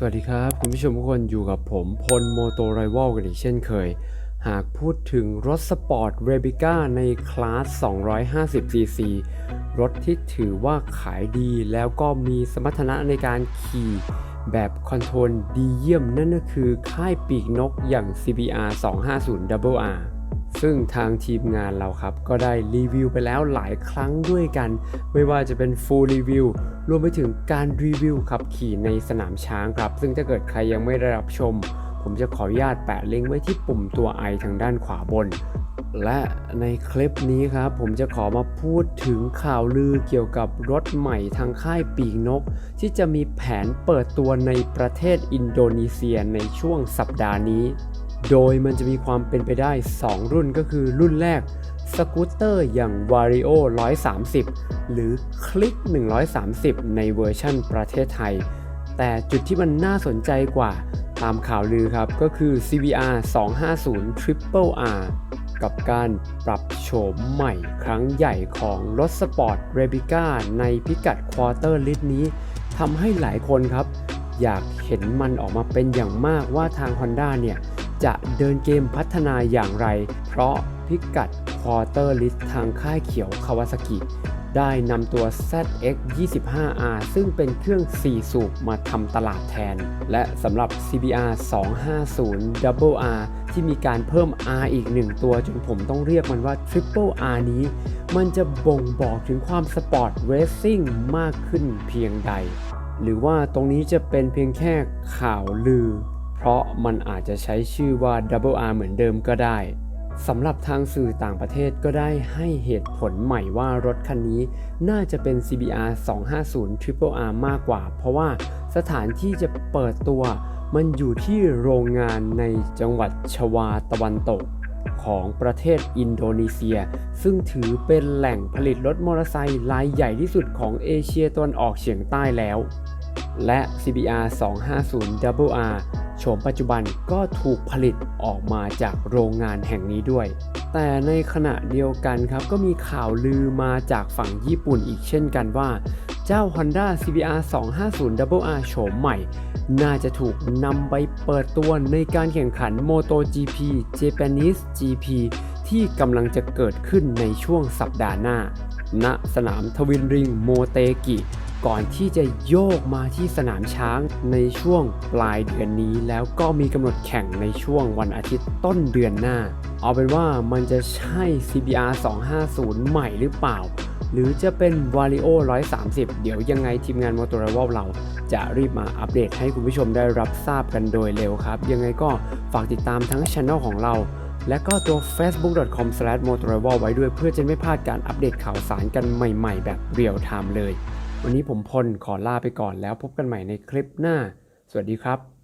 สวัสดีครับคุณผู้ชมทุกคนอยู่กับผมพลโมโตไรว a ลกันอีกเช่นเคย หากพูดถึงรถสปอร์ตเรบิก้าในคลาส 250cc รถที่ถือว่าขายดีแล้วก็มีสมรรถนะในการขี่แบบคอนโทรลดีเยี่ยมนั่นก็คือค่ายปีกนกอย่าง CBR 250 RR ซึ่งทางทีมงานเราครับ ก็ได้รีวิวไปแล้วหลายครั้งด้วยกัน ไม่ว่าจะเป็น full review รวมไปถึงการรีวิวขับขี่ในสนามช้างครับ ซึ่งถ้าเกิดใครยังไม่ได้รับชม ผมจะขออนุญาตแปะลิงก์ไว้ที่ปุ่มตัว i ทางด้านขวาบน และในคลิปนี้ครับ ผมจะขอมาพูดถึงข่าวลือเกี่ยวกับรถใหม่ทางค่ายปีกนก ที่จะมีแผนเปิดตัวในประเทศอินโดนีเซียในช่วงสัปดาห์นี้ โดยมันจะมีความเป็นไปได้ 2 รุ่นก็คือรุ่นแรกสกูตเตอร์อย่าง Vario 130 หรือคลิก 130 ในเวอร์ชั่นประเทศไทย แต่จุดที่มันน่าสนใจกว่าตามข่าวลือครับก็คือ CBR 250 Triple R กับการปรับโฉมใหม่ครั้งใหญ่ของรถสปอร์ตเรบิก้าในพิกัดควอเตอร์ลิตนี้ทำให้หลายคนครับ อยากเห็นมันออกมาเป็นอย่างมากว่าทาง Honda เนี่ย จะเดินเกมพัฒนาอย่างไร เพราะพิกัดควอเตอร์ลิสทางค่ายเขียวคาวาซากิได้นำตัว ZX 25R ซึ่งเป็นเครื่อง 4 สูบมาทำตลาดแทน และสำหรับ CBR 250 r ที่มีการเพิ่ม R อีก 1 ตัวจนผมต้องเรียกมันว่า Triple R นี้ มันจะบ่งบอกถึงความสปอร์ตเรซซิ่งมากขึ้นเพียงใด หรือว่าตรงนี้จะเป็นเพียงแค่ข่าวลือ เพราะมันอาจจะใช้ชื่อว่า Double R เหมือนเดิมก็ได้สำหรับทางสื่อต่างประเทศก็ได้ให้เหตุผลใหม่ว่ารถคันนี้น่าจะเป็น CBR 250 Triple R มากกว่า เพราะว่าสถานที่จะเปิดตัวมันอยู่ที่โรงงานในจังหวัดชวาตะวันตกของประเทศอินโดนีเซีย ซึ่งถือเป็นแหล่งผลิตรถมอเตอร์ไซค์รายใหญ่ที่สุดของเอเชียตะวันออกเฉียงใต้แล้ว และ CBR 250 Double R โฉมปัจจุบันก็ถูกผลิตออกมาจากโรงงานแห่งนี้ด้วย แต่ในขณะเดียวกันครับ ก็มีข่าวลือมาจากฝั่งญี่ปุ่นอีกเช่นกันว่า เจ้า Honda CBR 250 WR โฉมใหม่ น่าจะถูกนำไปเปิดตัวในการแข่งขัน MotoGP Japanese GP ที่กำลังจะเกิดขึ้นในช่วงสัปดาห์หน้า ณ สนามทวินริงโมเตกิ ก่อนที่จะโยกมาที่สนามช้างในช่วงปลายเดือนนี้ แล้วก็มีกำหนดแข่งในช่วงวันอาทิตย์ต้นเดือนหน้า เอาเป็นว่ามันจะใช่ CBR 250 ใหม่หรือเปล่า หรือจะเป็น Vario 130 เดี๋ยวยังไงทีมงาน Motor r i v a l เราจะรีบมาอัปเดตให้คุณผู้ชมได้รับทราบกันโดยเร็วครับ ยังไงก็ฝากติดตามทั้งช anel ของเราและก็ตัว facebook.com/motorrival ไว้ด้วยเพื่อจะไม่พลาดการอัปเดตข่าวสารกันใหม่ ๆ แบบเรียลไทม์เลย วันนี้ผมพลขอลาไปก่อนแล้วพบกันใหม่ในคลิปหน้า สวัสดีครับ